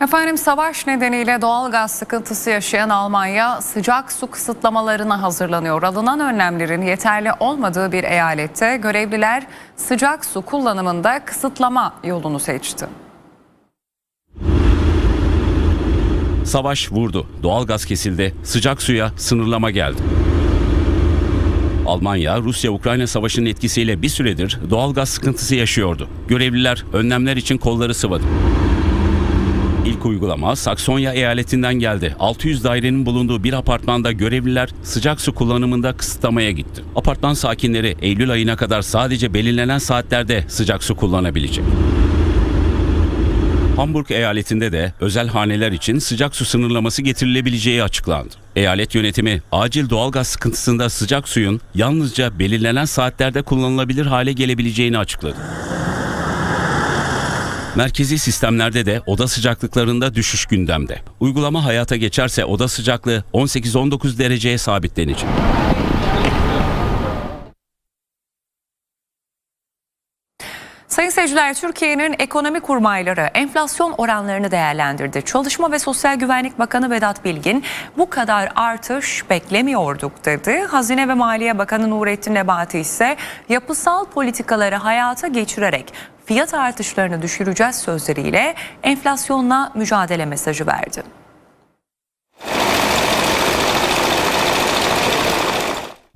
Efendim savaş nedeniyle doğal gaz sıkıntısı yaşayan Almanya sıcak su kısıtlamalarına hazırlanıyor. Alınan önlemlerin yeterli olmadığı bir eyalette görevliler sıcak su kullanımında kısıtlama yolunu seçti. Savaş vurdu. Doğalgaz kesildi. Sıcak suya sınırlama geldi. Almanya, Rusya-Ukrayna savaşının etkisiyle bir süredir doğalgaz sıkıntısı yaşıyordu. Görevliler önlemler için kolları sıvadı. İlk uygulama Saksonya eyaletinden geldi. 600 dairenin bulunduğu bir apartmanda görevliler sıcak su kullanımında kısıtlamaya gitti. Apartman sakinleri Eylül ayına kadar sadece belirlenen saatlerde sıcak su kullanabilecek. Hamburg eyaletinde de özel haneler için sıcak su sınırlaması getirilebileceği açıklandı. Eyalet yönetimi acil doğalgaz sıkıntısında sıcak suyun yalnızca belirlenen saatlerde kullanılabilir hale gelebileceğini açıkladı. Merkezi sistemlerde de oda sıcaklıklarında düşüş gündemde. Uygulama hayata geçerse oda sıcaklığı 18-19 dereceye sabitlenecek. Sayın seyirciler Türkiye'nin ekonomi kurmayları enflasyon oranlarını değerlendirdi. Çalışma ve Sosyal Güvenlik Bakanı Vedat Bilgin bu kadar artış beklemiyorduk dedi. Hazine ve Maliye Bakanı Nurettin Nebati ise yapısal politikaları hayata geçirerek fiyat artışlarını düşüreceğiz sözleriyle enflasyonla mücadele mesajı verdi.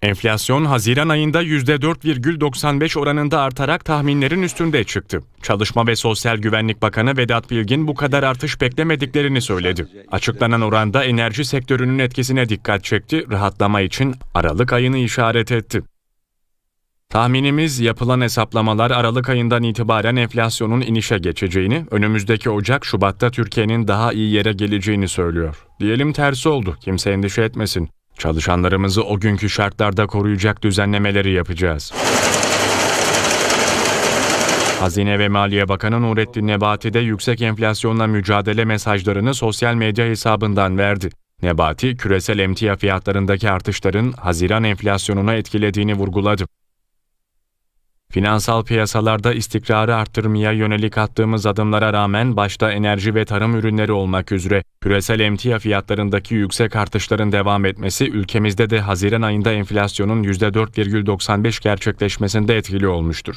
Enflasyon Haziran ayında %4,95 oranında artarak tahminlerin üstünde çıktı. Çalışma ve Sosyal Güvenlik Bakanı Vedat Bilgin bu kadar artış beklemediklerini söyledi. Açıklanan oranda enerji sektörünün etkisine dikkat çekti, rahatlama için Aralık ayını işaret etti. Tahminimiz yapılan hesaplamalar Aralık ayından itibaren enflasyonun inişe geçeceğini, önümüzdeki Ocak Şubat'ta Türkiye'nin daha iyi yere geleceğini söylüyor. Diyelim tersi oldu, kimse endişe etmesin. Çalışanlarımızı o günkü şartlarda koruyacak düzenlemeleri yapacağız. Hazine ve Maliye Bakanı Nurettin Nebati de yüksek enflasyonla mücadele mesajlarını sosyal medya hesabından verdi. Nebati, küresel emtia fiyatlarındaki artışların Haziran enflasyonuna etkilediğini vurguladı. Finansal piyasalarda istikrarı arttırmaya yönelik attığımız adımlara rağmen başta enerji ve tarım ürünleri olmak üzere küresel emtia fiyatlarındaki yüksek artışların devam etmesi ülkemizde de Haziran ayında enflasyonun %4,95 gerçekleşmesinde etkili olmuştur.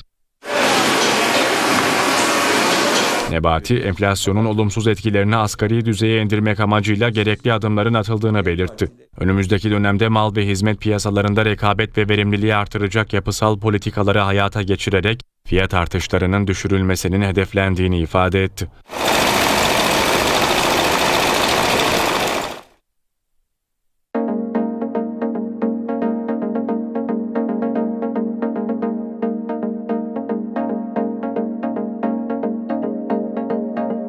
Nebati, enflasyonun olumsuz etkilerini asgari düzeye indirmek amacıyla gerekli adımların atıldığını belirtti. Önümüzdeki dönemde mal ve hizmet piyasalarında rekabet ve verimliliği artıracak yapısal politikaları hayata geçirerek fiyat artışlarının düşürülmesinin hedeflendiğini ifade etti.